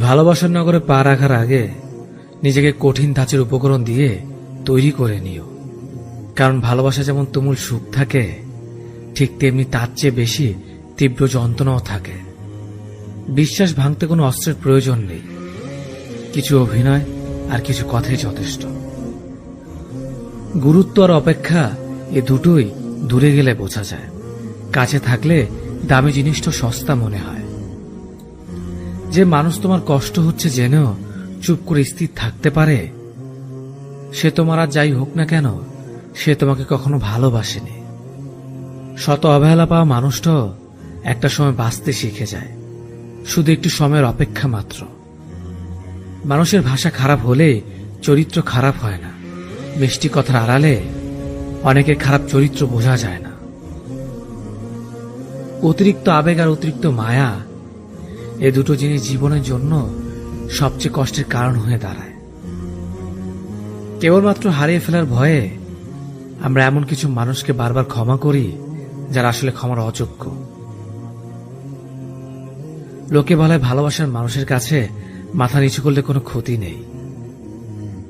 ভালোবাসার নগরে পা রাখার আগে নিজেকে কঠিন ধাঁচের উপকরণ দিয়ে তৈরি করে নিও। কারণ ভালোবাসা যেমন তুমুল সুখ থাকে, ঠিক তেমনি তার চেয়ে বেশি তীব্র যন্ত্রণাও থাকে। বিশ্বাস ভাঙতে কোনো অস্ত্রের প্রয়োজন নেই। কিছু অভিনয় আর কিছু কথাই যথেষ্ট। গুরুত্ব আর অপেক্ষা এ দুটোই দূরে গেলে বোঝা যায়। কাছে থাকলে দামি জিনিসটা সস্তা মনে হয়। যে মানুষ তোমার কষ্ট হচ্ছে জেনেও চুপ করে স্থির থাকতে পারে, সে তোমার আর যাই হোক না কেন, সে তোমাকে কখনো ভালোবাসেনি। শত অবহেলা পাওয়া মানুষটাও একটা সময় বাঁচতে শিখে যায়, শুধু একটু সময়ের অপেক্ষা মাত্র। মানুষের ভাষা খারাপ হলে চরিত্র খারাপ হয় না, মিষ্টি কথার আড়ালে অনেকের খারাপ চরিত্র বোঝা যায় না। অতিরিক্ত আবেগ আর অতিরিক্ত মায়া এ দুটো জিনিস জীবনের জন্য সবচেয়ে কষ্টের কারণ হয়ে দাঁড়ায়। কেবলমাত্র হারিয়ে ফেলার ভয়ে আমরা এমন কিছু মানুষকে বারবার ক্ষমা করি, যারা আসলে ক্ষমার অযোগ্য। লোকে বলে ভালোবাসার মানুষের কাছে মাথা নিচু করলে কোনো ক্ষতি নেই।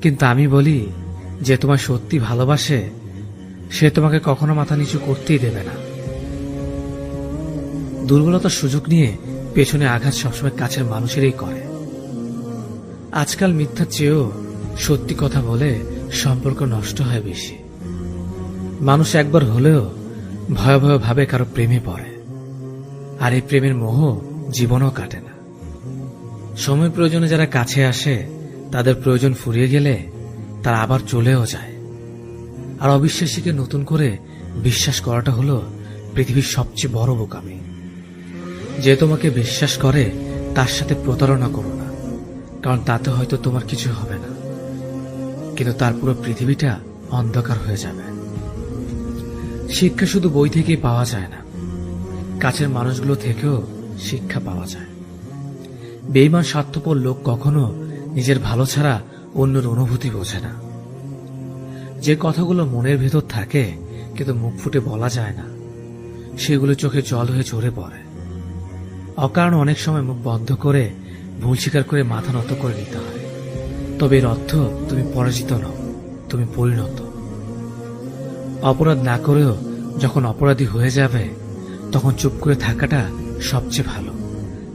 কিন্তু আমি বলি, যে তোমার সত্যি ভালোবাসে, সে তোমাকে কখনো মাথা নিচু করতেই দেবে না। দুর্বলতার সুযোগ নিয়ে পেছনে আঘাত সবসময় কাছের মানুষেরই করে। আজকাল মিথ্যার চেয়েও সত্যি কথা বলে সম্পর্ক নষ্ট হয় বেশি। মানুষ একবার হলেও ভয় ভয় ভাবে কারও প্রেমে পড়ে। আর এই প্রেমের মোহ জীবনও কাটে না। সময় প্রয়োজনে যারা কাছে আসে, তাদের প্রয়োজন ফুরিয়ে গেলে তারা আবার চলেও যায়। আর অবিশ্বাসীকে নতুন করে বিশ্বাস করাটা হলো পৃথিবীর সবচেয়ে বড় বোকামি। যে তোমাকে বিশ্বাস করে, তার সাথে প্রতারণা করো না। কারণ তাতে হয়তো তোমার কিছু হবে না। কিন্তু তার পুরো পৃথিবীটা অন্ধকার হয়ে যাবে। শিক্ষা শুধু বই থেকেই পাওয়া যায় না। কাছের মানুষগুলো থেকেও শিক্ষা পাওয়া যায়। বেইমান স্বার্থপর লোক কখনো নিজের ভালো ছাড়া অন্যের অনুভূতি বোঝে না। যে কথাগুলো মনের ভেতর থাকে, কিন্তু মুখ ফুটে বলা যায় না, সেগুলো চোখে জল হয়ে ঝরে পড়ে। অকারণ অনেক সময় মুখ বন্ধ করে ভুল স্বীকার করে মাথা নত করে নিতে হয়। তবে এর অর্থ তুমি পরাজিত নও, তুমি পরিণত। অপরাধ না করেও যখন অপরাধী হয়ে যাবে, তখন চুপ করে থাকাটা সবচেয়ে ভালো।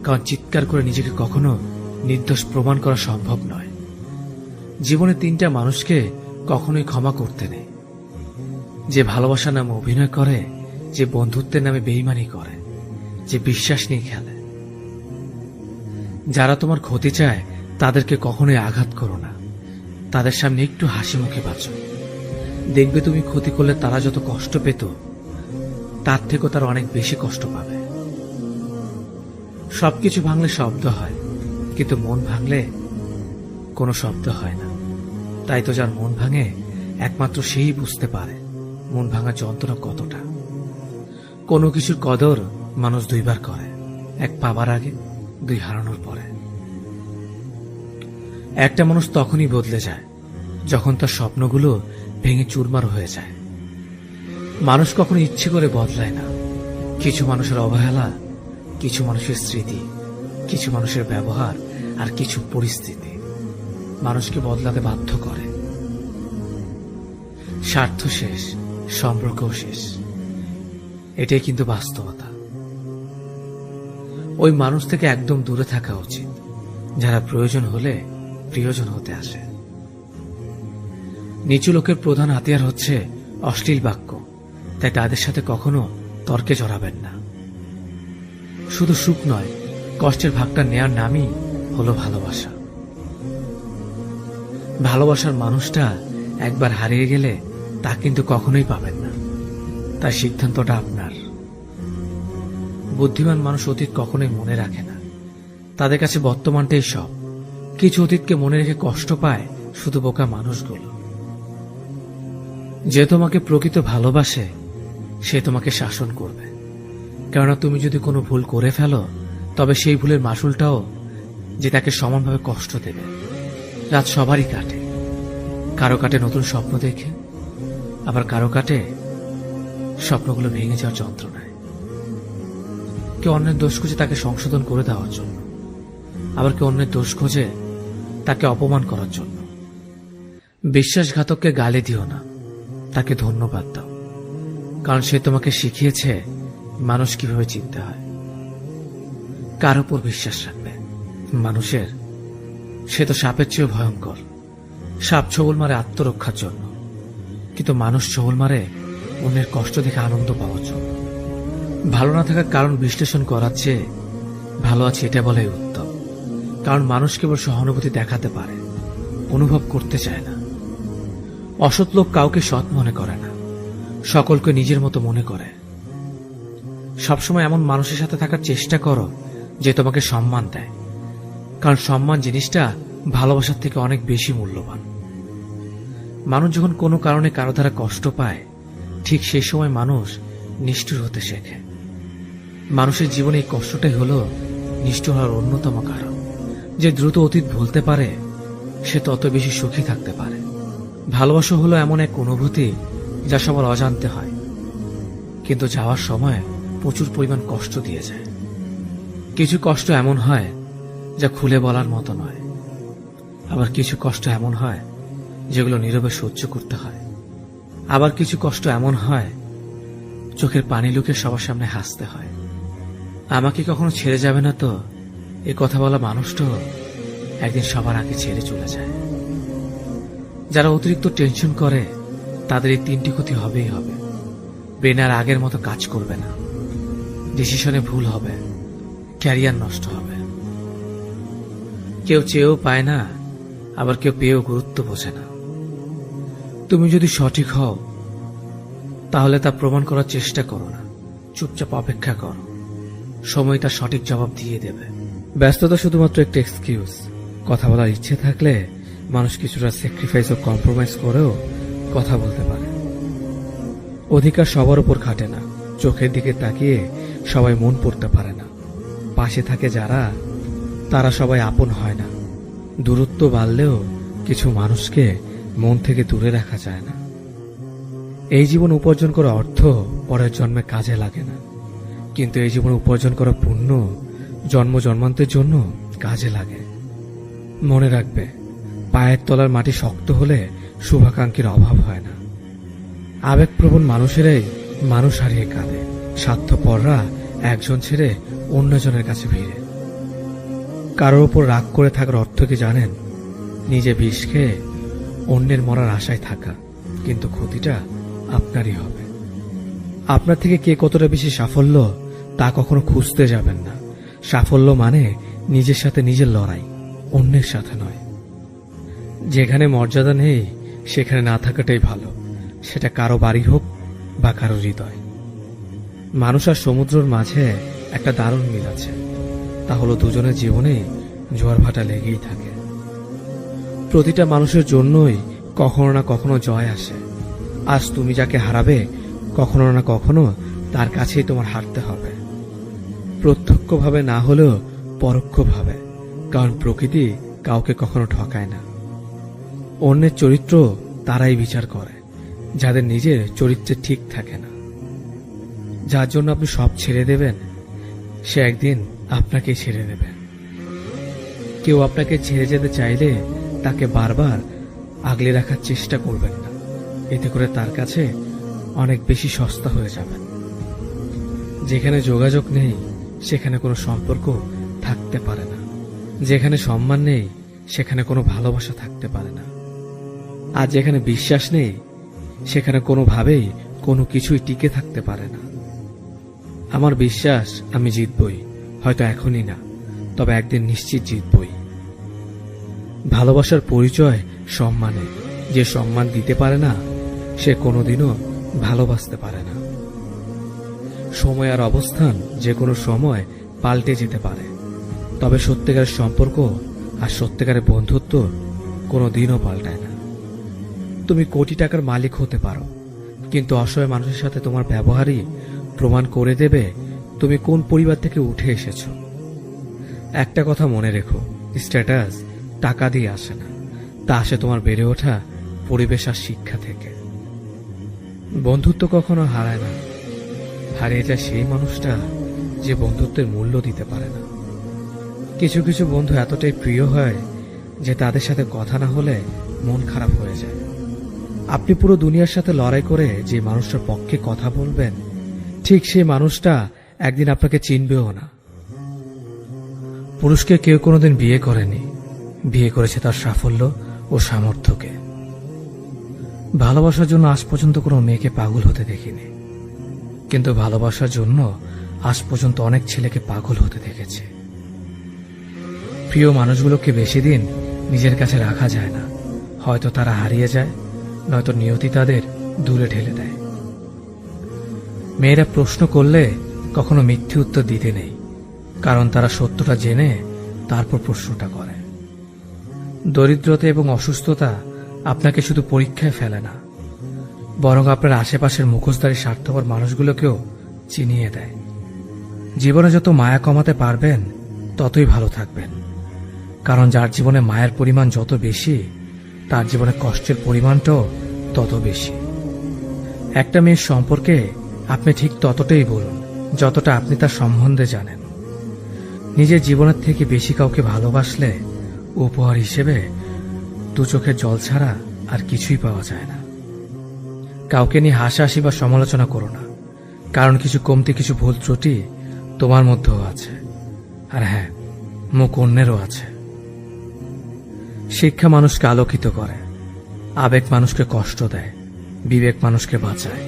কারণ চিৎকার করে নিজেকে কখনো নির্দোষ প্রমাণ করা সম্ভব নয়। জীবনে তিনটা মানুষকে কখনোই ক্ষমা করতে নেই। যে ভালোবাসা নামে অভিনয় করে, যে বন্ধুত্বের নামে বেইমানি করে। যে বিশ্বাস নিয়ে খেলে। যারা তোমার ক্ষতি চায়, তাদেরকে কখনোই আঘাত করো না। তাদের সামনে একটু হাসি মুখে বাঁচো। দেখবে তুমি ক্ষতি করলে তারা যত কষ্ট পেত, তার থেকেও তারা অনেক বেশি কষ্ট পাবে। সবকিছু ভাঙলে শব্দ হয়, কিন্তু মন ভাঙলে কোনো শব্দ হয় না। তাই তো যার মন ভাঙে, একমাত্র সেই বুঝতে পারে মন ভাঙা যন্ত্রণা কতটা। কোনো কিছুর কদর মানুষ দুইবার করে। এক পাবার আগে, দুই হারানোর পরে। একটা মানুষ তখনই বদলে যায়, যখন তার স্বপ্নগুলো ভেঙে চুরমার হয়ে যায়। মানুষ কখনো ইচ্ছে করে বদলায় না। কিছু মানুষের অবহেলা, কিছু মানুষের স্মৃতি, কিছু মানুষের ব্যবহার আর কিছু পরিস্থিতি মানুষকে বদলাতে বাধ্য করে। স্বার্থ শেষ, সম্পর্কও শেষ। এটাই কিন্তু বাস্তবতা। ওই মানুষ থেকে একদম দূরে থাকা উচিত। যারা প্রয়োজন হলে প্রিয়জন হতে আসে। নিচু লোকের প্রধান হাতিয়ার হচ্ছে অশ্লীল বাক্য, তাই তাদের সাথে কখনো তর্কে জড়াবেন না। শুধু সুখ নয়, কষ্টের ভাগটা নেয়ার নামই হলো ভালোবাসা। ভালোবাসার মানুষটা একবার হারিয়ে গেলে তা কিন্তু কখনোই পাবেন না। তার সিদ্ধান্তটা আপনার। বুদ্ধিমান মানুষ অতীত কখনোই মনে রাখে না। তাদের কাছে বর্তমানটাই সব। কিছু অতীতকে মনে রেখে কষ্ট পায় শুধু বোকা মানুষগুলো। যে তোমাকে প্রকৃত ভালোবাসে, সে তোমাকে শাসন করবে। কেননা তুমি যদি কোনো ভুল করে ফেলো, তবে সেই ভুলের মাসুলটাও যে তাকে সমানভাবে কষ্ট দেবে, রাত সবারই কাটে। কারও কাটে নতুন স্বপ্ন দেখে, আবার কারও কাটে স্বপ্নগুলো ভেঙে যাওয়ার যন্ত্রণায়। কেউ অন্যের দোষ খুঁজে তাকে সংশোধন করে দেওয়ার জন্য। আবার কেউ অন্যের দোষ খুঁজে তাকে অপমান করার জন্য। বিশ্বাসঘাতককে গালি দিও না। তাকে ধন্যবাদ দাও। কারণ সে তোমাকে শিখিয়েছে মানুষ কীভাবে চিনতে হয়। কার উপর বিশ্বাস রাখবে? মানুষের? সে তো সাপের চেয়েও ভয়ঙ্কর। সাপ ছবল মারে আত্মরক্ষার জন্য। কিন্তু মানুষ ছবল মারে অন্যের কষ্ট দেখে আনন্দ পাওয়ার জন্য। ভালো না থাকার কারণ বিশ্লেষণ করার চেয়ে ভালো আছে এটা বলাই উত্তম। কারণ মানুষ কেবল সহানুভূতি দেখাতে পারে, অনুভব করতে চায় না। অসৎ লোক কাউকে সৎ মনে করে না, সকলকে নিজের মতো মনে করে। সবসময় এমন মানুষের সাথে থাকার চেষ্টা করো যে তোমাকে সম্মান দেয়। কারণ সম্মান জিনিসটা ভালোবাসার থেকে অনেক বেশি মূল্যবান। মানুষ যখন কোনো কারণে কারও দ্বারা কষ্ট পায়, ঠিক সেই সময় মানুষ নিষ্ঠুর হতে শেখে। মানুষের জীবনে এই কষ্টটাই হলো নিষ্ঠুর হওয়ার অন্যতম কারণ। যে দ্রুত অতীত ভুলতে পারে, সে তত বেশি সুখী থাকতে পারে। ভালোবাসা হলো এমন এক অনুভূতি যা সবার অজান্তে হয়, কিন্তু যাওয়ার সময় প্রচুর পরিমাণ কষ্ট দিয়ে যায়। কিছু কষ্ট এমন হয় যা খুলে বলার মতো নয়। আবার কিছু কষ্ট এমন হয় যেগুলো নীরবে সহ্য করতে হয়। আবার কিছু কষ্ট এমন হয় চোখের পানি লুকে সবার সামনে হাসতে হয়। আমাকে কখনো ছেড়ে যাবে না তো? এ কথা বলা মানুষটা একদিন সবার আগে ছেড়ে চলে যায়। যারা অতিরিক্ত টেনশন করে, তাদের এই তিনটি ক্ষতি হবেই হবে। ব্রেন আর আগের মতো কাজ করবে না। ডিসিশনে ভুল হবে। ক্যারিয়ার নষ্ট হবে। কেউ চেয়েও পায় না, আবার কেউ পেয়েও গুরুত্ব বোঝে না। তুমি যদি সঠিক হও, তাহলে তা প্রমাণ করার চেষ্টা করো না। চুপচাপ অপেক্ষা করো। সময় তার সঠিক জবাব দিয়ে দেবে। ব্যস্ততা শুধুমাত্র একটা এক্সকিউজ কথা বলার ইচ্ছে থাকলে মানুষ কিছুটা স্যাক্রিফাইস ও কম্প্রোমাইজ করেও কথা বলতে পারে। অধিকার সবার উপর খাটে না। চোখের দিকে তাকিয়ে সবাই মন পড়তে পারে না। পাশে থাকে যারা, তারা সবাই আপন হয় না। দূরত্ব বাড়লেও কিছু মানুষকে মন থেকে দূরে রাখা যায় না। এই জীবন উপার্জন করা অর্থ পরের জন্মে কাজে লাগে না। কিন্তু এই জীবন উপার্জন করা পুণ্য জন্ম জন্মান্তের জন্য কাজে লাগে। মনে রাখবে, পায়ের তলার মাটি শক্ত হলে শুভাকাঙ্ক্ষীর অভাব হয় না। আবেগপ্রবণ মানুষেরাই মানুষ হারিয়ে কাঁদে। স্বার্থপররা একজন ছেড়ে অন্যজনের কাছে ভিড়ে কারোর ওপর রাগ করে থাকার অর্থ কি জানেন? নিজে বিষ খেয়ে অন্যের মরার আশায় থাকা, কিন্তু ক্ষতিটা আপনারই হবে। আপনার থেকে কে কতটা বেশি সাফল্য তা কখনো খুঁজতে যাবেন না। সাফল্য মানে নিজের সাথে নিজের লড়াই, অন্যের সাথে নয়। যেখানে মর্যাদা নেই, সেখানে না থাকাটাই ভালো। সেটা কারও বাড়ি হোক বা কারও হৃদয়। মানুষ আর সমুদ্রের মাঝে একটা দারুণ মিল আছে। তা হলো দুজনের জীবনে জোয়ার ভাটা লেগেই থাকে। প্রতিটা মানুষের জন্যই কখনো না কখনো জয় আসে। আজ তুমি যাকে হারাবে, কখনো না কখনো তার কাছেই তোমার হারতে হবে। প্রত্যক্ষভাবে না হলেও পরোক্ষভাবে, কারণ প্রকৃতি কাউকে কখনো ঠকায় না। অন্যের চরিত্র তারাই বিচার করে, যাদের নিজের চরিত্রে ঠিক থাকে না। যার জন্য আপনি সব ছেড়ে দেবেন, সে একদিন আপনাকে ছেড়ে দেবে। কেউ আপনাকে ছেড়ে যেতে চাইলে তাকে বারবার আগলে রাখার চেষ্টা করবেন না। এতে করে তার কাছে অনেক বেশি সস্তা হয়ে যাবেন যেখানে যোগাযোগ নেই সেখানে কোনো সম্পর্ক থাকতে পারে না। যেখানে সম্মান নেই, সেখানে কোনো ভালোবাসা থাকতে পারে না। আর যেখানে বিশ্বাস নেই, সেখানে কোনোভাবেই কোনো কিছুই টিকে থাকতে পারে না। আমার বিশ্বাস আমি জিতবই, হয়তো এখনই না, তবে একদিন নিশ্চিত জিতবই। ভালোবাসার পরিচয় সম্মানে যে সম্মান দিতে পারে না, সে কোনোদিনও ভালোবাসতে পারে না। সময় আর অবস্থান যে কোনো সময় পাল্টে যেতে পারে। তবে সত্যিকারের সম্পর্ক আর সত্যিকারের বন্ধুত্ব কোনো দিনও পাল্টায় না। তুমি কোটি টাকার মালিক হতে পারো, কিন্তু অসহায় মানুষের সাথে তোমার ব্যবহারই প্রমাণ করে দেবে তুমি কোন পরিবার থেকে উঠে এসেছ। একটা কথা মনে রেখো, স্ট্যাটাস টাকা দিয়ে আসে না, তা আসে তোমার বেড়ে ওঠা পরিবেশ আর শিক্ষা থেকে। বন্ধুত্ব কখনো হারায় না। হারিয়ে যায় সেই মানুষটা যে বন্ধুত্বের মূল্য দিতে পারে না। কিছু কিছু বন্ধু এতটাই প্রিয় হয় যে তাদের সাথে কথা না হলে মন খারাপ হয়ে যায়। আপনি পুরো দুনিয়ার সাথে লড়াই করে যে মানুষটার পক্ষে কথা বলবেন, ঠিক সেই মানুষটা একদিন আপনাকে চিনবেও না। পুরুষকে কেউ কোনোদিন বিয়ে করেনি। বিয়ে করেছে তার সাফল্য ও সামর্থ্যকে। ভালোবাসার জন্য আজ পর্যন্ত কোনো মেয়েকে পাগল হতে দেখিনি। কিন্তু ভালোবাসার জন্য আজ পর্যন্ত অনেক ছেলেকে পাগল হতে দেখেছে। প্রিয় মানুষগুলোকে বেশি দিন নিজের কাছে রাখা যায় না। হয়তো তারা হারিয়ে যায়, নয়তো নিয়তি তাদের দূরে ঠেলে দেয়। মেয়েরা প্রশ্ন করলে কখনো মিথ্যে উত্তর দিতে নেই, কারণ তারা সত্যটা জেনে তারপর প্রশ্নটা করে। দরিদ্রতা এবং অসুস্থতা আপনাকে শুধু পরীক্ষায় ফেলে না বরং আপনার আশেপাশের মুখোশধারী স্বার্থপর মানুষগুলোকেও চিনিয়ে দেয়। জীবনে যত মায়া কমাতে পারবেন, ততই ভালো থাকবেন। কারণ যার জীবনে মায়ের পরিমাণ যত বেশি, তার জীবনে কষ্টের পরিমাণটাও তত বেশি। একটা মেয়ের সম্পর্কে আপনি ঠিক ততটাই বলুন, যতটা আপনি তার সম্বন্ধে জানেন। নিজের জীবনের থেকে বেশি কাউকে ভালোবাসলে উপহার হিসেবে দু চোখের জল ছাড়া আর কিছুই পাওয়া যায় না। কাউকে নিয়ে হাসাহাসি বা সমালোচনা করো না। কারণ কিছু কমতি, কিছু ভুল ত্রুটি তোমার মধ্যেও আছে। আর হ্যাঁ মুখ অন্যেরও আছে। শিক্ষা মানুষকে আলোকিত করে, আবেগ মানুষকে কষ্ট দেয়, বিবেক মানুষকে বাঁচায়,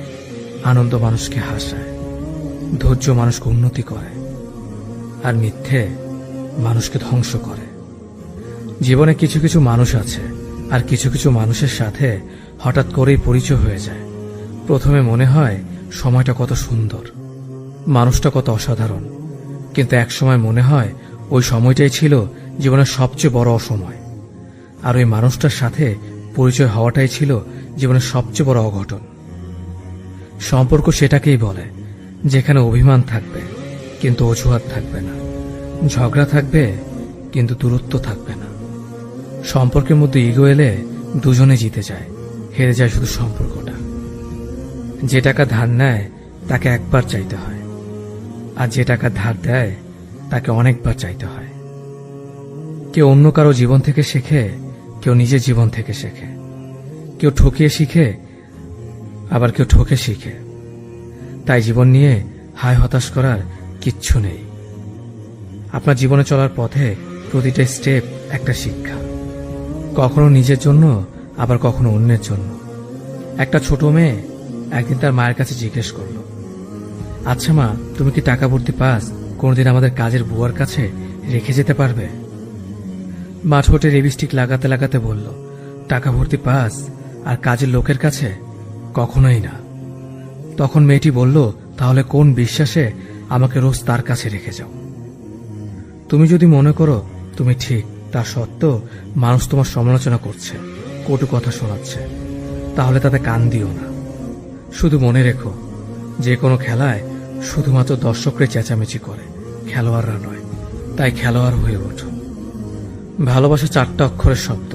আনন্দ মানুষকে হাসায়, ধৈর্য মানুষকে উন্নতি করে, আর মিথ্যে মানুষকে ধ্বংস করে। জীবনে কিছু কিছু মানুষ আছে, আর কিছু কিছু মানুষের সাথে হঠাৎ করেই পরিচয় হয়ে যায়। প্রথমে মনে হয় সময়টা কত সুন্দর, মানুষটা কত অসাধারণ, কিন্তু এক সময় মনে হয় ওই সময়টাই ছিল জীবনের সবচেয়ে বড় অসময়, আর ওই মানুষটার সাথে পরিচয় হওয়াটাই ছিল জীবনের সবচেয়ে বড় অঘটন। সম্পর্ক সেটাকেই বলে, যেখানে অভিমান থাকবে, কিন্তু অজুহাত থাকবে না, ঝগড়া থাকবে, কিন্তু দূরত্ব থাকবে না। সম্পর্কের মধ্যে ইগো এলে দুজনে জিতে যায়, হেরে যায় শুধু সম্পর্কটা যে টাকা ধার নেয়, তাকে একবার চাইতে হয়। আর যে টাকা ধার দেয়, তাকে অনেকবার চাইতে হয়। কেউ অন্য কারও জীবন থেকে শেখে, কেউ নিজের জীবন থেকে শেখে। কেউ ঠকিয়ে শিখে, আবার কেউ ঠকে শিখে। তাই জীবন নিয়ে হায় হতাশ করার কিচ্ছু নেই। আপনার জীবনে চলার পথে প্রতিটা স্টেপ একটা শিক্ষা। কখনো নিজের জন্য, আবার কখনো অন্যের জন্য। একটা ছোট মেয়ে একদিন তার মায়ের কাছে জিজ্ঞেস করল আচ্ছা মা, তুমি কি টাকা ভর্তি পাস? কোনোদিন আমাদের কাজের বুয়ার কাছে রেখে যেতে পারবে? মা ঠোঁটে রেবিস্টিক লাগাতে লাগাতে বলল, টাকা ভর্তি পাস আর কাজের লোকের কাছে কখনোই না। তখন মেয়েটি বলল, তাহলে কোন বিশ্বাসে আমাকে রোজ তার কাছে রেখে যাও? তুমি যদি মনে করো তুমি ঠিক, তা সত্ত্বেও মানুষ তোমার সমালোচনা করছে, কটু কথা শোনাচ্ছে, তাহলে তাতে কান দিও না। শুধু মনে রেখো, যে কোনো খেলায় শুধুমাত্র দর্শকরা চেঁচামেচি করে, খেলোয়াড়রা নয়, তাই খেলোয়াড় হয়ে ওঠো। ভালোবাসা চারটা অক্ষরের শব্দ,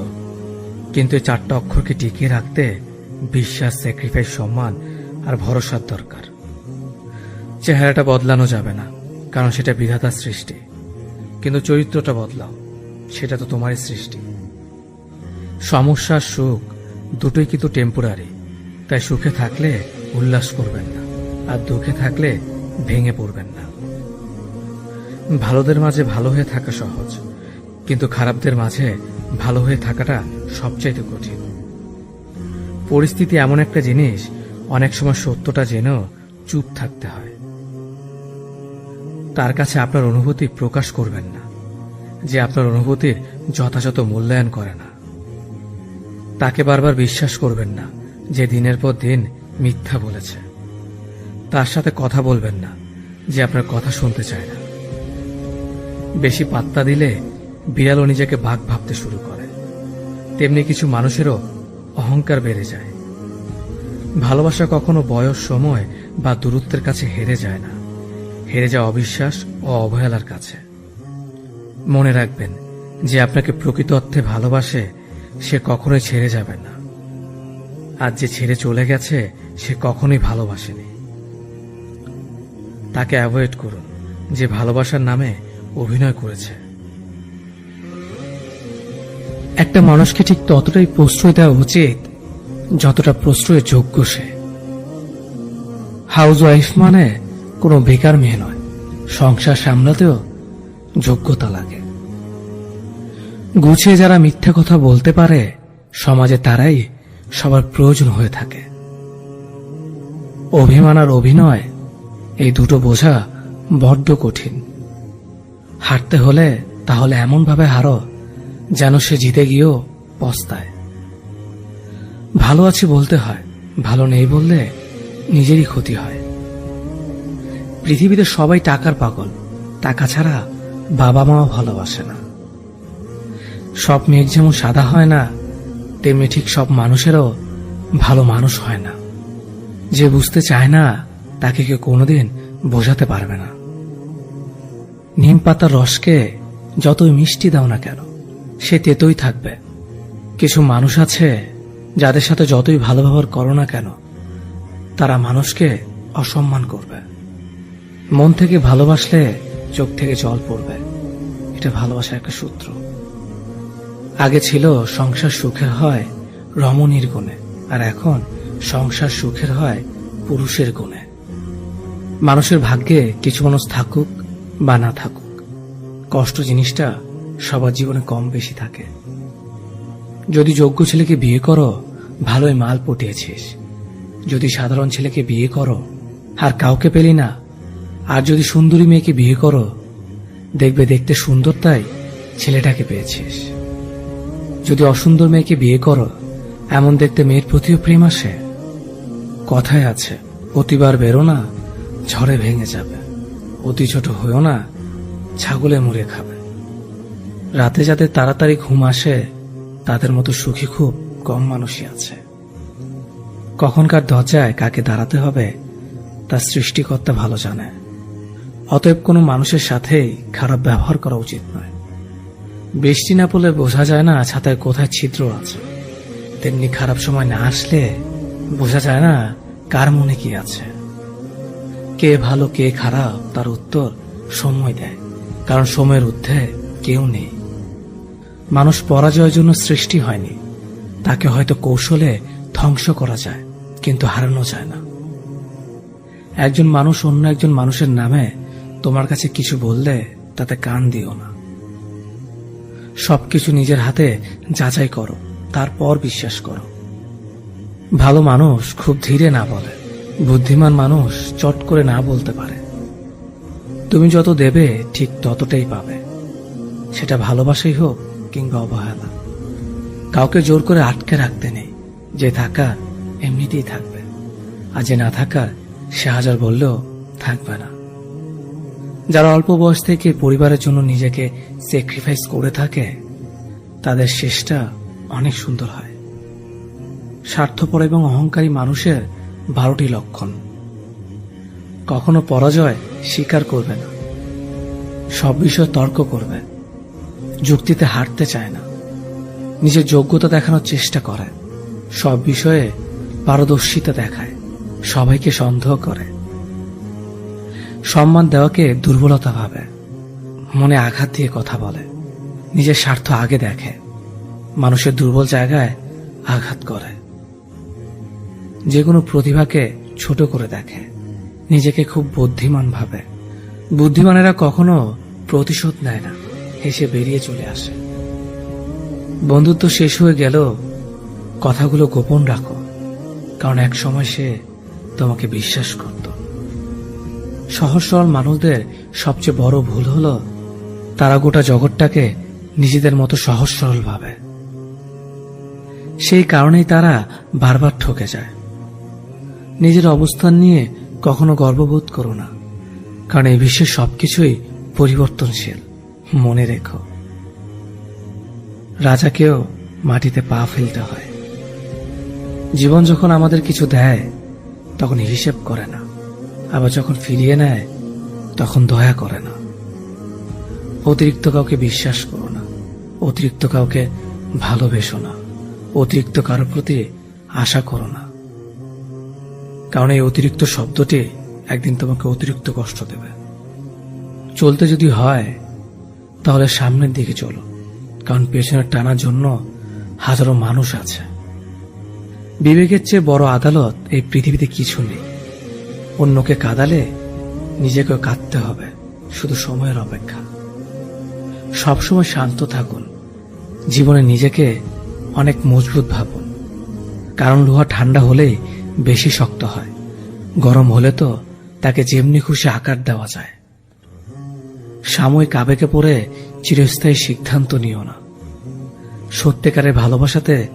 কিন্তু এই চারটা অক্ষরকে টিকিয়ে রাখতে বিশ্বাস স্যাক্রিফাইস সম্মান আর ভরসার দরকার। চেহারাটা বদলানো যাবে না, কারণ সেটা বিধাতার সৃষ্টি। কিন্তু চরিত্রটা বদলাও, সেটা তো তোমারই সৃষ্টি। সমস্যা, সুখ, দুটোই কিন্তু টেম্পোরারি তাই সুখে থাকলে উল্লাস করবেন না, আর দুঃখে থাকলে ভেঙে পড়বেন না। ভালোদের মাঝে ভালো হয়ে থাকা সহজ, কিন্তু খারাপদের মাঝে ভালো হয়ে থাকাটা সবচাইতে কঠিন। পরিস্থিতি এমন একটা জিনিস, অনেক সময় সত্যটা জেনেও চুপ থাকতে হয়। তার কাছে আপনার অনুভূতি প্রকাশ করবেন না, যে আপনার অনুভূতির যথাযথ মূল্যায়ন করে না। তাকে বারবার বিশ্বাস করবেন না যে দিনের পর দিন মিথ্যা বলেছে। তার সাথে কথা বলবেন না, যে আপনার কথা শুনতে চায় না। বেশি পাত্তা দিলে বিড়ালও নিজেকে বাঘ ভাবতে শুরু করে। তেমনি কিছু মানুষেরও অহংকার বেড়ে যায়। ভালোবাসা কখনো বয়স, সময় বা দূরত্বের কাছে হেরে যায় না। হেরে যায় অবিশ্বাস ও অবহেলার কাছে। মনে রাখবেন, যে আপনাকে প্রকৃত অর্থে ভালোবাসে, সে কখনোই ছেড়ে যাবে না। আর যে ছেড়ে চলে গেছে, সে কখনোই ভালোবাসেনি। তাকে অ্যাভয়েড করুন, যে ভালোবাসার নামে অভিনয় করেছে। একটা মানুষকে ঠিক ততটাই প্রশ্রয় দেওয়া উচিত, যতটা প্রশ্রয়ের যোগ্য সে। হাউস ওয়াইফ মানে কোনো বেকার মেয়ে নয়, সংসার সামলাতেও যোগ্যতা লাগে। গুছিয়ে যারা মিথ্যা কথা বলতে পারে, সমাজে তারাই সবার প্রয়োজন হয়ে থাকে। অভিমান আর অভিনয়, এই দুটো বোঝা বড্ড কঠিন। হারতে হলে তাহলে এমনভাবে হারো যেন সে জিতে গিয়েও পস্তায়। ভালো আছি বলতে হয়, ভালো নেই বললে নিজেরই ক্ষতি হয়। পৃথিবীতে সবাই টাকার পাগল, টাকা ছাড়া বাবা মাও ভালোবাসে না। সব মেঘ যেমন সাদা হয় না তেমনি ঠিক সব মানুষেরও ভালো মানুষ হয় না। যে বুঝতে চায় না, তাকে কেউ কোনোদিন বোঝাতে পারবে না। নিম পাতার রসকে যতই মিষ্টি দাও না কেন, সে তেতই থাকবে। কিছু মানুষ আছে, যাদের সাথে যতই ভালো ব্যবহার করো না কেন, তারা মানুষকে অসম্মান করবে। মন থেকে ভালোবাসলে চোখ থেকে জল পড়বে। এটা ভালোবাসার একটা সূত্র। আগে ছিল সংসার সুখের হয় রমণীর গুণে, আর এখন সংসার সুখের হয় পুরুষের গুণে। মানুষের ভাগ্যে কিছু মানুষ থাকুক বা না থাকুক, কষ্ট জিনিসটা সবার জীবনে কম বেশি থাকে। যদি যোগ্য ছেলেকে বিয়ে করো, ভালোই মাল পটিয়েছিস। যদি সাধারণ ছেলেকে বিয়ে করো, আর কাউকে পেলি না, আর যদি সুন্দরী মেয়েকে বিয়ে করো, দেখবে দেখতে সুন্দর তাই ছেলেটাকে পেয়েছিস। যদি অসুন্দর মেয়েকে বিয়ে করো, এমন দেখতে মেয়ের প্রতিও প্রেম আসে। কথায় আছে, অতিবার বেরো না, ঝড়ে ভেঙে যাবে। অতি ছোট হয়েও না, ছাগলে মুড়ে খাবে। রাতে যাতে তাড়াতাড়ি ঘুম আসে, তাদের মতো সুখী খুব কম মানুষই আছে। কখনকার দরজায় কাকে দাঁড়াতে হবে তার সৃষ্টিকর্তা ভালো জানে। অতএব কোনো মানুষের সাথেই খারাপ ব্যবহার করা উচিত নয়। বৃষ্টি না পড়লে বোঝা যায় না ছাতায় কোথায় ছিদ্র আছে। তেমনি খারাপ সময় না আসলে বোঝা যায় না কার মনে কি আছে। কে ভালো, কে খারাপ, তার উত্তর সময় দেয়, কারণ সময়ের ঊর্ধ্বে কেউ নেই। মানুষ পরাজয়ের জন্য সৃষ্টি হয়নি, তাকে হয়তো কৌশলে ধ্বংস করা যায়, কিন্তু হারানো যায় না। একজন মানুষ অন্য একজন মানুষের নামে তোমার কাছে কিছু বললে তাতে কান দিও না। সবকিছু নিজের হাতে যাচাই করো, তারপর বিশ্বাস করো। ভালো মানুষ খুব ধীরে না বলে, বুদ্ধিমান মানুষ চট করে না বলতে পারে। তুমি যত দেবে, ঠিক ততটাই পাবে। সেটা ভালোবাসাই হোক কিংবা অবহেলা। কাউকে জোর করে আটকে রাখতে নেই, যে থাকার এমনিতেই থাকবে। আর যে না থাকার সে হাজার বললেও থাকবে না। যারা অল্প বয়স থেকে পরিবারের জন্য নিজেকে স্যাক্রিফাইস করে থাকে, তাদের শেষটা অনেক সুন্দর হয়। স্বার্থপর এবং অহংকারী মানুষের বারোটি লক্ষণ। কখনো পরাজয় স্বীকার করবে না। সব বিষয়ে তর্ক করবে। যুক্তিতে হারতে চায় না। নিজের যোগ্যতা দেখানোর চেষ্টা করে। সব বিষয়ে পারদর্শিতা দেখায়। সবাইকে সন্দেহ করে। সম্মান দেওয়াকে দুর্বলতা ভাবে। মনে আঘাত দিয়ে কথা বলে। নিজের স্বার্থ আগে দেখে। মানুষের দুর্বল জায়গায় আঘাত করে। যে কোনো প্রতিভাকে ছোট করে দেখে। নিজেকে খুব বুদ্ধিমান ভাবে। বুদ্ধিমানেরা কখনো প্রতিশোধ নেয় না। হেসে বেরিয়ে চলে আসে। বন্ধুত্ব শেষ হয়ে গেল কথাগুলো গোপন রাখো। কারণ এক সময় সে তোমাকে বিশ্বাস করত। সহজ সরল মানুষদের সবচেয়ে বড় ভুল হলো, তারা গোটা জগৎটাকে নিজেদের মতো সহজ সরল ভাবে। সেই কারণেই তারা বারবার ঠকে যায়। নিজের অবস্থান নিয়ে কখনো গর্ববোধ করো না, কারণ এই বিশ্বের সবকিছুই পরিবর্তনশীল। মনে রেখো, রাজাকেও মাটিতে পা ফেলতে হয়। জীবন যখন আমাদের কিছু দেয়, তখন হিসেব করে না। আবার যখন ফিরিয়ে নেয়, তখন দয়া করে না। অতিরিক্ত কাউকে বিশ্বাস করো না। অতিরিক্ত কাউকে ভালোবেসো না। অতিরিক্ত কারোর প্রতি আশা করো না। কারণ এই অতিরিক্ত শব্দটি একদিন তোমাকে অতিরিক্ত কষ্ট দেবে। চলতে যদি হয়, তাহলে সামনের দিকে চলো। কারণ পেছনের টানার জন্য হাজারো মানুষ আছে। বিবেকের চেয়ে বড় আদালত এই পৃথিবীতে কিছু নেই। অন্যকে কাঁদালে নিজেকেও কাঁদতে হবে। শুধু সময়ের অপেক্ষা। সবসময় শান্ত থাকুন। জীবনে নিজেকে অনেক মজবুত ভাবুন। কারণ লোহা ঠান্ডা হলেই বেশি শক্ত হয়। গরম হলে তো তাকে যেমনি খুশি আকার দেওয়া যায়। সাময়িক আবেগে পড়ে চিরস্থায়ী সিদ্ধান্ত নিও না। সত্যিকারের ভালোবাসাতে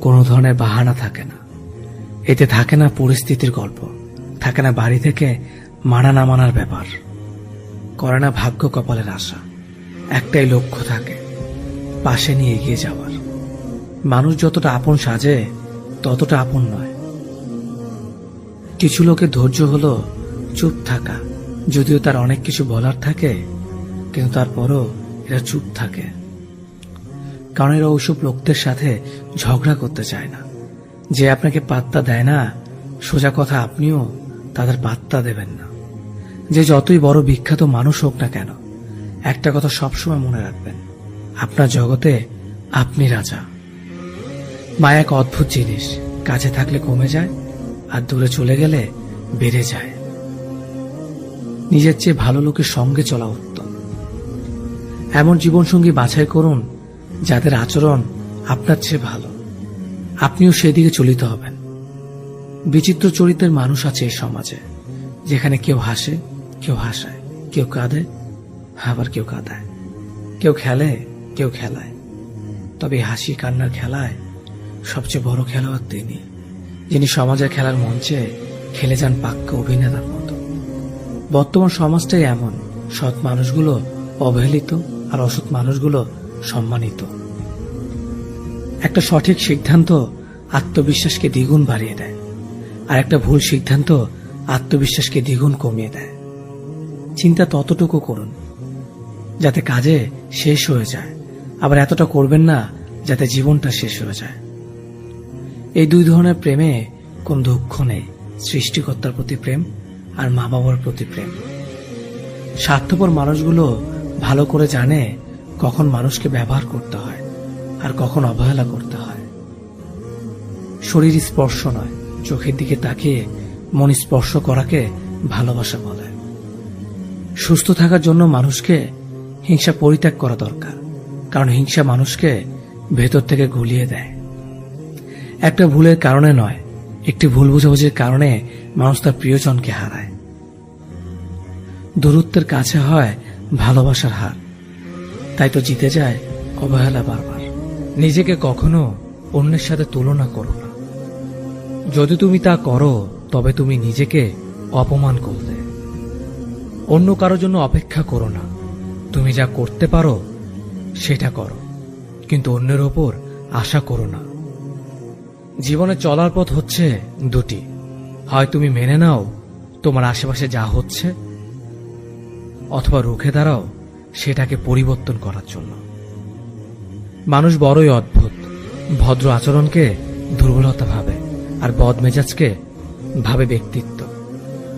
কোনো ধরনের বাহানা থাকে না। এতে থাকে না পরিস্থিতির গল্প। থাকে না বাড়ি থেকে, মানা না মানার ব্যাপার। করে না ভাগ্য কপালের আশা। একটাই লক্ষ্য থাকে, পাশে নিয়ে এগিয়ে যাওয়ার। মানুষ যতটা আপন সাজে, ততটা আপন নয়। কিছু লোকের ধৈর্য হলো চুপ থাকা। যদিও তার অনেক কিছু বলার থাকে, কিন্তু তারপরও এরা চুপ থাকে। কারণ এরা ওইসব লোকদের সাথে ঝগড়া করতে চায় না। যে আপনাকে পাত্তা দেয় না, সোজা কথা আপনিও তাদের পাত্তা দেবেন না। যে যতই বড় বিখ্যাত মানুষ হোক না কেন, একটা কথা সবসময় মনে রাখবেন, আপনার জগতে আপনি রাজা। মায়া এক অদ্ভুত জিনিস, কাছে থাকলে কমে যায় আর দূরে চলে গেলে বেড়ে যায়। নিজের চেয়ে ভালো লোকের সঙ্গে চলা উত্তম। এমন জীবনসঙ্গী বাছাই করুন যাদের আচরণ আপনার চেয়ে ভালো। আপনিও সেদিকে চলিতে হবেন। বিচিত্র চরিত্রের মানুষ আছে এই সমাজে, যেখানে কেউ হাসে, কেউ হাসায়, কেউ কাঁদে, আবার কেউ কাঁদায়। কেউ খেলে, কেউ খেলায়। তবে হাসি কান্নার খেলায় সবচেয়ে বড় খেলোয়াড় তিনি, যিনি সমাজের খেলার মঞ্চে খেলে যান পাক্কা অভিনেতার মতো। বর্তমান সমাজটাই এমন, সৎ মানুষগুলো অবহেলিত আর অসৎ মানুষগুলো সম্মানিত। একটা সঠিক সিদ্ধান্ত আত্মবিশ্বাসকে দ্বিগুণ বাড়িয়ে দেয়। আর একটা ভুল সিদ্ধান্ত আত্মবিশ্বাসকে দ্বিগুণ কমিয়ে দেয়। চিন্তা ততটুকু করুন, যাতে কাজে শেষ হয়ে যায়। আবার এতটা করবেন না, যাতে জীবনটা শেষ হয়ে যায়। এই দুই ধরনের প্রেমে কোন দুঃখ নেই। সৃষ্টিকর্তার প্রতি প্রেম আর মা বাবার প্রতি প্রেম। স্বার্থপর মানুষগুলো ভালো করে জানে কখন মানুষকে ব্যবহার করতে হয় আর কখন অবহেলা করতে হয়। শরীর স্পর্শ নয় চোখের দিকে তাকিয়ে মন স্পর্শ করাকে ভালোবাসা বলে। সুস্থ থাকার জন্য মানুষকে হিংসা পরিত্যাগ করা দরকার, কারণ হিংসা মানুষকে ভেতর থেকে গুলিয়ে দেয়। একটা ভুলের কারণে নয়, একটি ভুল বুঝাবুঝির কারণে মানুষ তার প্রিয়জনকে হারায়। দূরত্বের কাছে হয় ভালোবাসার হার, তাই তো জিতে যায় অবহেলা বারবার। নিজেকে কখনো অন্যের সাথে তুলনা করো যদি তুমি তা করো, তবে তুমি নিজেকে অপমান করলে। অন্য কারোর জন্য অপেক্ষা করো না। তুমি যা করতে পারো, সেটা করো। কিন্তু অন্যের ওপর আশা করো না। জীবনে চলার পথ হচ্ছে দুটি। হয় তুমি মেনে নাও তোমার আশেপাশে যা হচ্ছে, অথবা রুখে দাঁড়াও সেটাকে পরিবর্তন করার জন্য। মানুষ বড়ই অদ্ভুত। ভদ্র আচরণকে দুর্বলতা ভাবে। আর বদমেজাজকে ভাবে ব্যক্তিত্ব।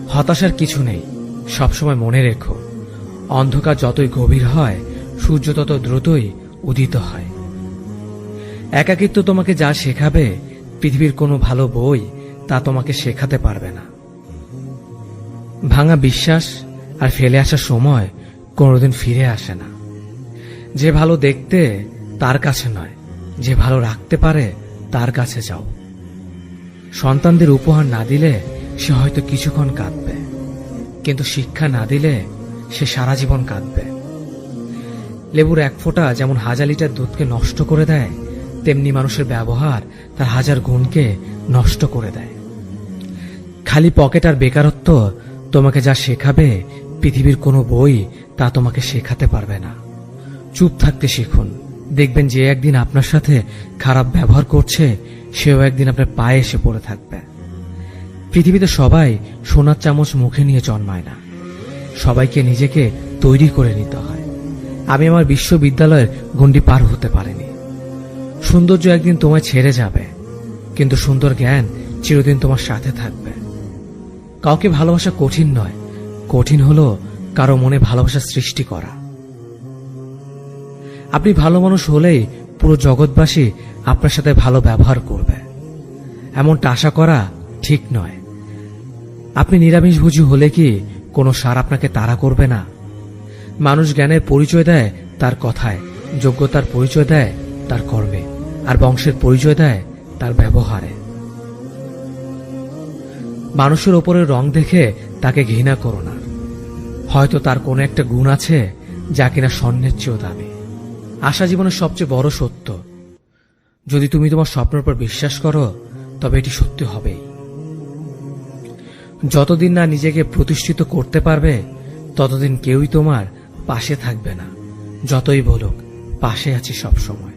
হতাশার কিছু নেই, সবসময় মনে রেখো, অন্ধকার যতই গভীর হয়, সূর্য তত দ্রুতই উদিত হয়। একাকিত্ব তোমাকে যা শেখাবে, পৃথিবীর কোনো ভালো বই তা তোমাকে শেখাতে পারবে না। ভাঙা বিশ্বাস আর ফেলে আসার সময় কোনোদিন ফিরে আসে না। যে ভালো দেখতে তার কাছে নয়, যে ভালো রাখতে পারে তার কাছে যাও। সন্তানদের উপহার না দিলে সে হয়তো কিছুক্ষণ কাঁদবে। কিন্তু শিক্ষা না দিলে সে সারা জীবন কাঁদবে। লেবুর এক ফোঁটা যেমন হাজার লিটার দুধকে নষ্ট করে দেয়, তেমনি মানুষের ব্যবহার তার হাজার গুণকে নষ্ট করে দেয়। খালি পকেট আর বেকারত্ব তোমাকে যা শেখাবে, পৃথিবীর কোনো বই তা তোমাকে শেখাতে পারবে না। চুপ থাকতে শিখুন। দেখবেন যে একদিন আপনার সাথে খারাপ ব্যবহার করছে সেও একদিন আপনার পায়ে এসে পড়ে থাকবে। পৃথিবীতে সবাই সোনার চামচ মুখে নিয়ে জন্মায় না। সবাইকে নিজেকে তৈরি করে নিতে হয়। আমি আমার বিশ্ববিদ্যালয়ের গণ্ডি পার হতে পারিনি। সৌন্দর্য একদিন তোমায় ছেড়ে যাবে, কিন্তু সুন্দর জ্ঞান চিরদিন তোমার সাথে থাকবে। কাউকে ভালোবাসা কঠিন নয়, কঠিন হলো কারও মনে ভালোবাসা সৃষ্টি করা। আপনি ভালো মানুষ হলেই পুরো জগৎবাসী আপনার সাথে ভালো ব্যবহার করবে। এমনটা আশা করা ঠিক নয়। আপনি নিরামিষভোজী হলে কি কোনো সার আপনাকে তাড়া করবে না? মানুষ জ্ঞানের পরিচয় দেয় তার কথায়, যোগ্যতার পরিচয় দেয় তার কর্মে, আর বংশের পরিচয় দেয় তার ব্যবহারে। মানুষের ওপরে রং দেখে তাকে ঘৃণা করো না। হয়তো তার কোনো একটা গুণ আছে যা কিনা স্বর্ণের চেয়েও দামি। আশা জীবনের সবচেয়ে বড় সত্য। যদি তুমি তোমার স্বপ্নের উপর বিশ্বাস করো, তবে এটি সত্যি হবেই। যতদিন না নিজেকে প্রতিষ্ঠিত করতে পারবে, ততদিন কেউই তোমার পাশে থাকবে না। যতই বলুক, পাশে আছি সব সময়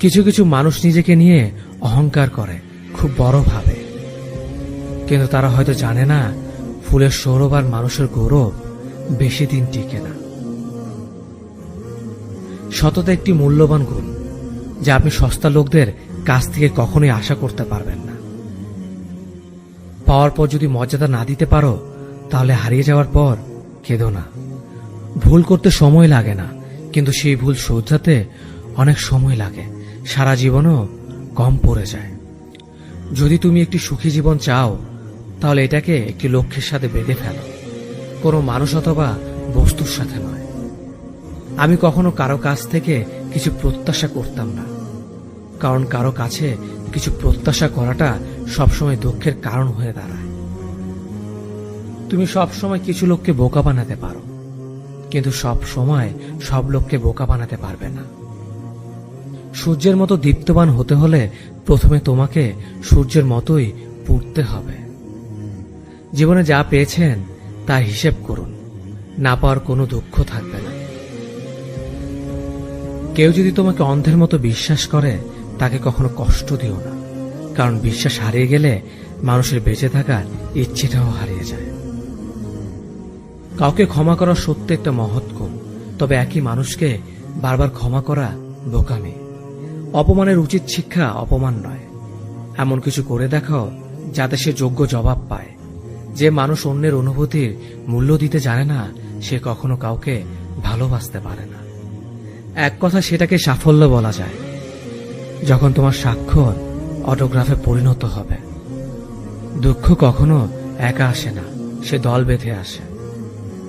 কিছু কিছু মানুষ নিজেকে নিয়ে অহংকার করে, খুব বড় ভাবে। কিন্তু তারা হয়তো জানে না, ফুলের সৌরভ আর মানুষের গৌরব বেশি দিন টিকে না। সততা একটি মূল্যবান গুণ, যা আপনি সস্তা লোকদের কাছ থেকে কখনোই আশা করতে পারবেন না। পাওয়ার পর যদি মর্যাদা না দিতে পারো, তাহলে হারিয়ে যাওয়ার পর কেঁদো না। ভুল করতে সময় লাগে না, কিন্তু সেই ভুল শোধরাতে অনেক সময় লাগে, সারা জীবনও কম পড়ে যায়। যদি তুমি একটি সুখী জীবন চাও, তাহলে এটাকে একটি লক্ষ্যের সাথে বেঁধে ফেলো। কোনো মানুষ অথবা বস্তুর সাথে নয়। আমি কখনো কারও কাছ থেকে কিছু প্রত্যাশা করতাম না। কারণ কারও কাছে কিছু প্রত্যাশা করাটা সবসময় দুঃখের কারণ হয়ে দাঁড়ায়। তুমি সবসময় কিছু লোককে বোকা বানাতে পারো, কিন্তু সব সময় সব লোককে বোকা বানাতে পারবে না। সূর্যের মতো দীপ্তবান হতে হলে প্রথমে তোমাকে সূর্যের মতোই পুড়তে হবে। জীবনে যা পেয়েছেন, তা হিসেব করুন। না পাওয়ার কোনো দুঃখ থাকবে না। কেউ যদি তোমাকে অন্ধের মতো বিশ্বাস করে, তাকে কখনো কষ্ট দিও না। কারণ বিশ্বাস হারিয়ে গেলে মানুষের বেঁচে থাকার ইচ্ছেটাও হারিয়ে যায়। কাউকে ক্ষমা করা সত্যি একটা মহৎ গুণ, তবে একই মানুষকে বারবার ক্ষমা করা বোকামি। অপমানের উচিত শিক্ষা অপমান নয়। এমন কিছু করে দেখাও যাতে সে যোগ্য জবাব পায়। যে মানুষ অন্যের অনুভূতির মূল্য দিতে জানে না, সে কখনো কাউকে ভালোবাসতে পারে না। এক কথা সেটাকে সাফল্য বলা যায়। যখন তোমার স্বাক্ষর অটোগ্রাফে পরিণত হবে, দুঃখ কখনো একা আসে না, সে দল বেঁধে আসে।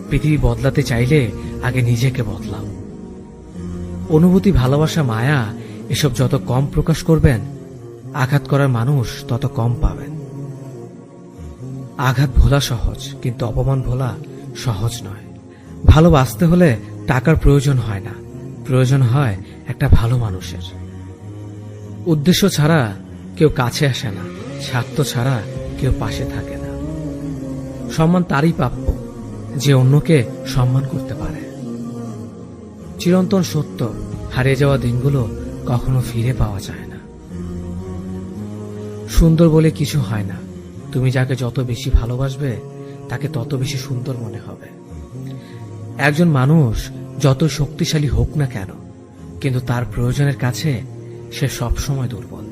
পৃথিবী বদলাতে চাইলে আগে নিজেকে বদলাও। অনুভূতি, ভালোবাসা, মায়া, এসব যত কম প্রকাশ করবেন, আঘাত করার মানুষ তত কম পাবেন। আঘাত ভোলা সহজ, কিন্তু অপমান ভোলা সহজ নয়। ভালোবাসতে হলে টাকার প্রয়োজন হয় না। প্রয়োজন হয় একটা ভালো মানুষের। উদ্দেশ্য ছাড়া কেউ কাছে আসে না, স্বার্থ ছাড়া কেউ পাশে থাকে না। সম্মান তারই প্রাপ্য, যে অন্যকে সম্মান করতে পারে। চিরন্তন সত্য হারিয়ে যাওয়া দিনগুলো কখনো ফিরে পাওয়া যায় না। সুন্দর বলে কিছু হয় না। তুমি যাকে যত বেশি ভালোবাসবে, তাকে তত বেশি সুন্দর মনে হবে। একজন মানুষ যত শক্তিশালী হোক না কেন, কিন্তু তার প্রয়োজনের কাছে সে সবসময় দুর্বল।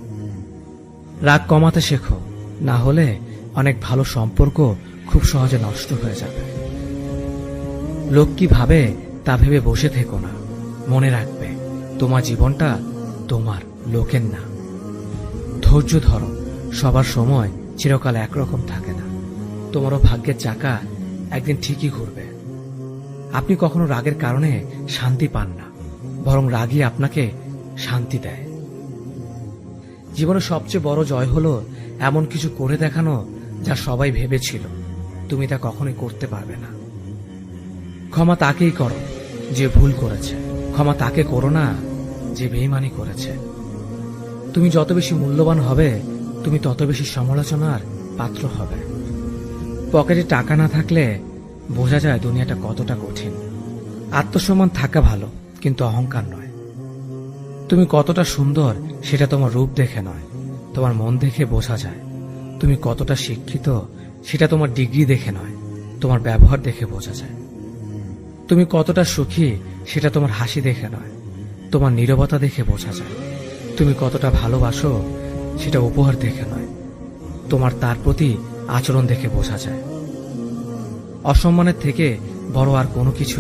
রাগ কমাতে শেখো, না হলে অনেক ভালো সম্পর্ক খুব সহজে নষ্ট হয়ে যাবে। লোক কি ভাবে তা ভেবে বসে থেকো না, মনে রাখবে, তোমার জীবনটা তোমার, লোকের না। ধৈর্য ধরো, সবার সময় চিরকাল একরকম থাকে না। তোমারও ভাগ্যের চাকা একদিন ঠিকই ঘুরবে। আপনি কখনো রাগের কারণে শান্তি পান না, বরং রাগই আপনাকে শান্তি দেয়। জীবনের সবচেয়ে বড় জয় হলো এমন কিছু করে দেখানো যা সবাই ভেবেছিল, তুমি তা কখনোই করতে পারবে না। ক্ষমা তাকেই করো যে ভুল করেছে, ক্ষমা তাকে করো না যে বেইমানি করেছে। তুমি যত বেশি মূল্যবান হবে, তুমি তত বেশি সমালোচনার পাত্র হবে। পকেটে টাকা না থাকলে বোঝা যায় দুনিয়াটা কতটা কঠিন। আত্মসম্মান থাকা ভালো, কিন্তু অহংকার নয়। তুমি কতটা সুন্দর, সেটা তোমার রূপ দেখে নয়। তোমার মন দেখে বোঝা যায়। তুমি কতটা শিক্ষিত, সেটা তোমার ডিগ্রি দেখে নয়। তোমার ব্যবহার দেখে বোঝা যায়। তুমি কতটা সুখী, সেটা তোমার হাসি দেখে নয়। তোমার নীরবতা দেখে বোঝা যায়। তুমি কতটা ভালোবাসো, সেটা উপহার দেখে নয়। তোমার তার প্রতি আচরণ দেখে বোঝা যায়। অসম্মানের থেকে বড় আর কোনো কিছু